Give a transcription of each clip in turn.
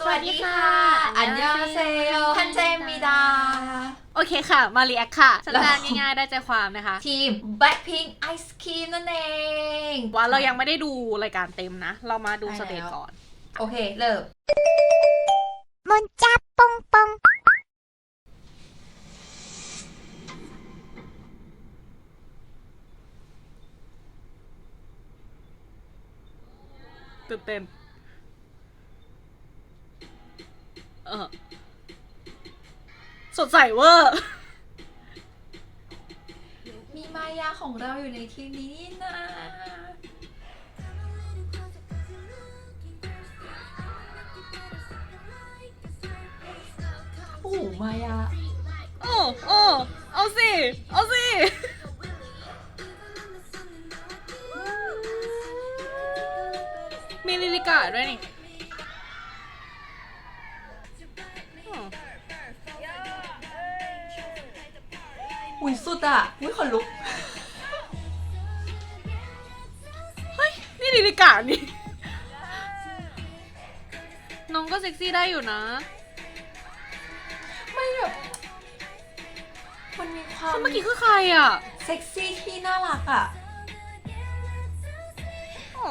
สวัสดีค่ะ อันยองเซลยคันเจมิดา โอเคค่ะ มาเรียกค่ะสัญาณง่ายๆได้ใจความนะคะ ทีม Blackpink Ice Cream นั่นเอง ว่าเรายังไม่ได้ดูรายการเต็มนะ เรามาดูสเตจก่อน โอเค เริ่มมนจับปงปงตื่นเต้น ออสดใสเวอร์ มีมายาของเราอยู่ในทีมนี้นี่นะ โอ้โหมายา โอ้โอ้เอาสิ เอาสิ มีลิลิกาด้วยนี่ อุ้ยสุดอะ อุ้ยขนลุก เฮ้ย นี่ลิลิกานี่ น้องก็เซ็กซี่ได้อยู่นะ ไม่แบบ มันมีความเมื่อกี้คือใครอะเซ็กซี่ที่น่ารักอะ อ๋อ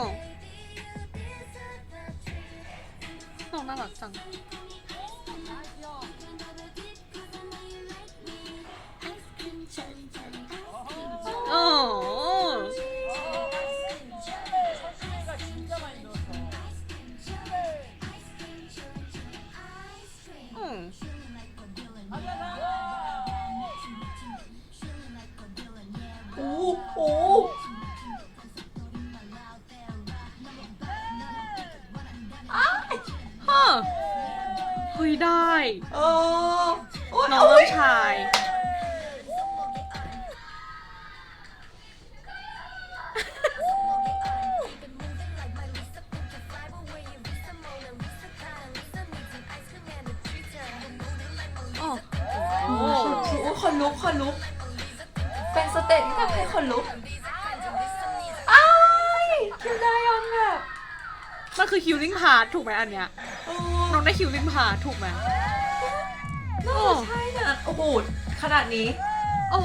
น้องน่ารักจัง โอ้โหฮะเฮ้ยได้ เออโอ้ยน้องโอ้เริ่ยมชาย ลุกคนลุก เป็นสเตจที่ทำให้คนลุกอ้ายคิวไดออนแบบมันคือคิวลิงพาร์ทถูกไหมอันเนี้ยโอ้น้องได้คิวลิงพาร์ทถูกไหมน่าจะใช่นะโอ้โหขนาดนี้โอ้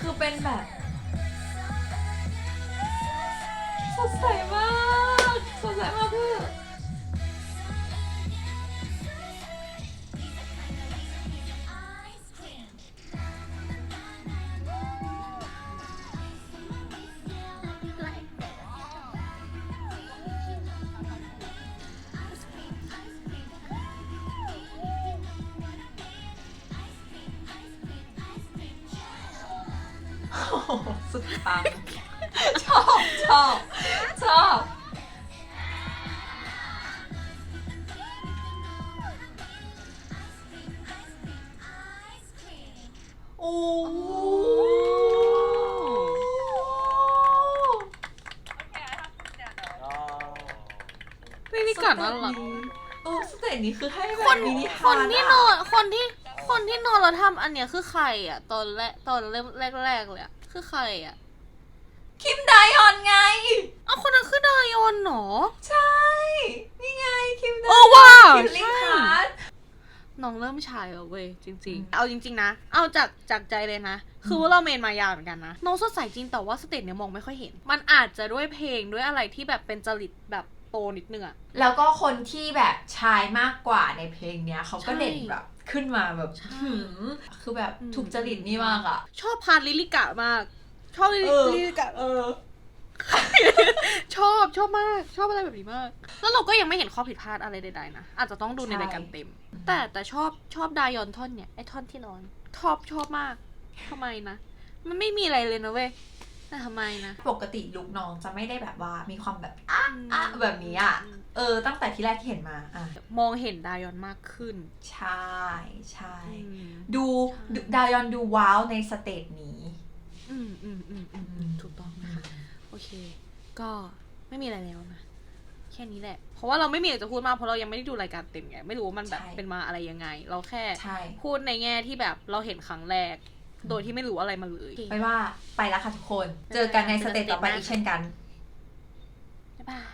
คือเป็นแบบสดใสม สุดปัง ชอบชอบชอบโอ้โหลิลิกาน่ารักเออสเตจนี้คือให้แบคบนมินิคฮาร์นดที่อะนอนคนที่คนที่นอนแล้วทำอันเนี้ยคือใครอะ ตอนแรกตอนเริ่มแรกๆเลยอะ คือใครอะคิมไดออนไงอ้าวคนนั้นคือดายอนเหรอ ใช่ นี่ไงคิมไดเออว่ะคิมลิงใช่ฮาร์ด น้องเริ่มชายแล้วเว้ยจริง อืม ๆ เอาจริง ๆ นะ เอาจากจากใจเลยนะ คือว่าเราเมนมายาเหมือนกันนะ น้องสดใสจริงแต่ว่าสเตจเนี่ยมองไม่ค่อยเห็น มันอาจจะด้วยเพลงด้วยอะไรที่แบบเป็นจริตแบบโตนิดนึงอะ แล้วก็คนที่แบบชายมากกว่าในเพลงเนี้ยเขาก็ใช่ เด่นแบบ ขึ้นมาแบบใช่หืมคือแบบอืมถูกจริตนี่มากอะชอบพาร์ทลิลิกะมาก ชอบลิลิเออ ลิลิกะ เออ ชอบชอบมากชอบอะไรแบบนี้มาก แล้วเราก็ยังไม่เห็นข้อผิดพลาดอะไรใดๆนะ อาจจะต้องดูในใช่ รายการเต็ม แต่แต่ชอบชอบดายอนท่อนเนี่ยไอท่อนที่นอนชอบชอบมากทำไมนะ มันไม่มีอะไรเลยนะเว้ย แต่ทำไมนะ ปกติลุกน้องจะไม่ได้แบบว่ามีความแบบอะอะแบบนี้อะเออ ตั้งแต่ที่แรกที่เห็นมาอะมองเห็นดายอนมากขึ้น ใช่ใช่อืมดูดูดายอนดูว้าวในสเตจนี้อืมอืมอืมอืมอืมถูกต้องนะคะโอเค ก็ไม่มีอะไรแล้วนะแค่นี้แหละ เพราะว่าเราไม่มีอะไรจะพูดมากเพราะเรายังไม่ได้ดูรายการเต็มไง ไม่รู้ว่ามันแบบใช่เป็นมาอะไรยังไง เราแค่ใช่พูดในแง่ที่แบบเราเห็นครั้งแรก โดยที่ไม่รู้อะไรมาเลย ไม่ว่าไปแล้วค่ะทุกคน เจอกันในสเตจต่อไปอีกเช่นกัน บ๊ายบาย